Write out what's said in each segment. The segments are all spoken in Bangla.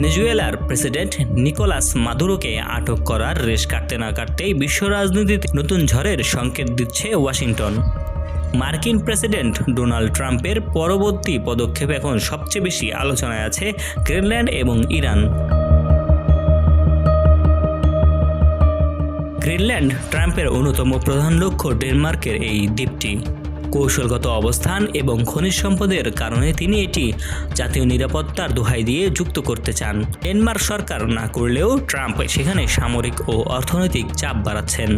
ভেনেজুয়েলার প্রেসিডেন্ট নিকোলাস মাদুরোকে আটক করার রেশ কাটতে না কাটতেই বিশ্ব রাজনীতিতে নতুন ঝড়ের সংকেত দিচ্ছে ওয়াশিংটন। মার্কিন প্রেসিডেন্ট ডোনাল্ড ট্রাম্পের পরবর্তী পদক্ষেপ এখন সবচেয়ে বেশি আলোচনায় আছে গ্রিনল্যান্ড এবং ইরান। গ্রিনল্যান্ড ট্রাম্পের অন্যতম প্রধান লক্ষ্য ডেনমার্কের এই দ্বীপটি। কৌশলগত অবস্থান এবং খনিজ সম্পদের কারণে তিনি এটি জাতীয় নিরাপত্তার দোহাই দিয়ে যুক্ত করতে চান। ডেনমার্ক সরকার না করলেও ট্রাম্প সেখানে সামরিক ও অর্থনৈতিক চাপ বাড়াচ্ছেন।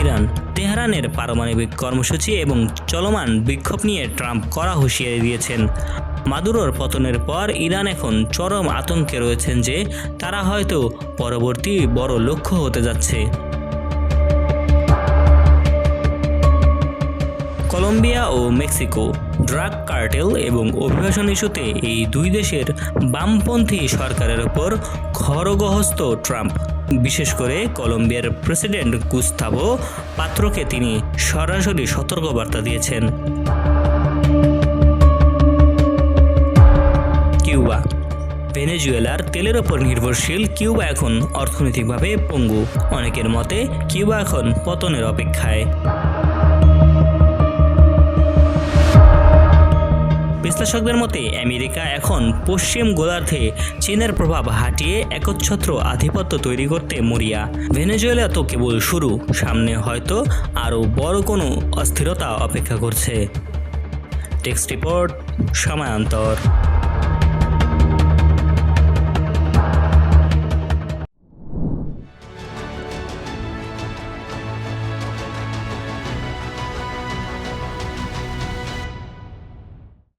ইরান, তেহরানের পারমাণবিক কর্মসূচি এবং চলমান বিক্ষোভ নিয়ে ট্রাম্প কড়া হুঁশিয়ারি দিয়েছেন। মাদুরোর পতনের পর ইরান এখন চরম আতঙ্কে রয়েছেন যে তারা হয়তো পরবর্তী বড় লক্ষ্য হতে যাচ্ছে। কলম্বিয়া ও মেক্সিকো ড্রাগ কার্টেল এবং অভিবাসন ইস্যুতে এই দুই দেশের বামপন্থী সরকারের ওপর খড়গহস্ত ট্রাম্প। বিশেষ করে কলম্বিয়ার প্রেসিডেন্ট গুস্তাভো পাত্রকে তিনি সরাসরি সতর্কবার্তা দিয়েছেন। কিউবা। ভেনেজুয়েলার তেলের ওপর নির্ভরশীল কিউবা এখন অর্থনৈতিকভাবে পঙ্গু। অনেকের মতে কিউবা এখন পতনের অপেক্ষায়। বিশ্লেষকদের মতে, আমেরিকা এখন পশ্চিম গোলার্ধে চীনের প্রভাব হাটিয়ে একচ্ছত্র আধিপত্য তৈরি করতে মরিয়া। ভেনেজুয়েলা তো কেবল শুরু, সামনে হয়তো আরও বড় কোনো অস্থিরতা অপেক্ষা করছে। Text report, সময়ান্তর।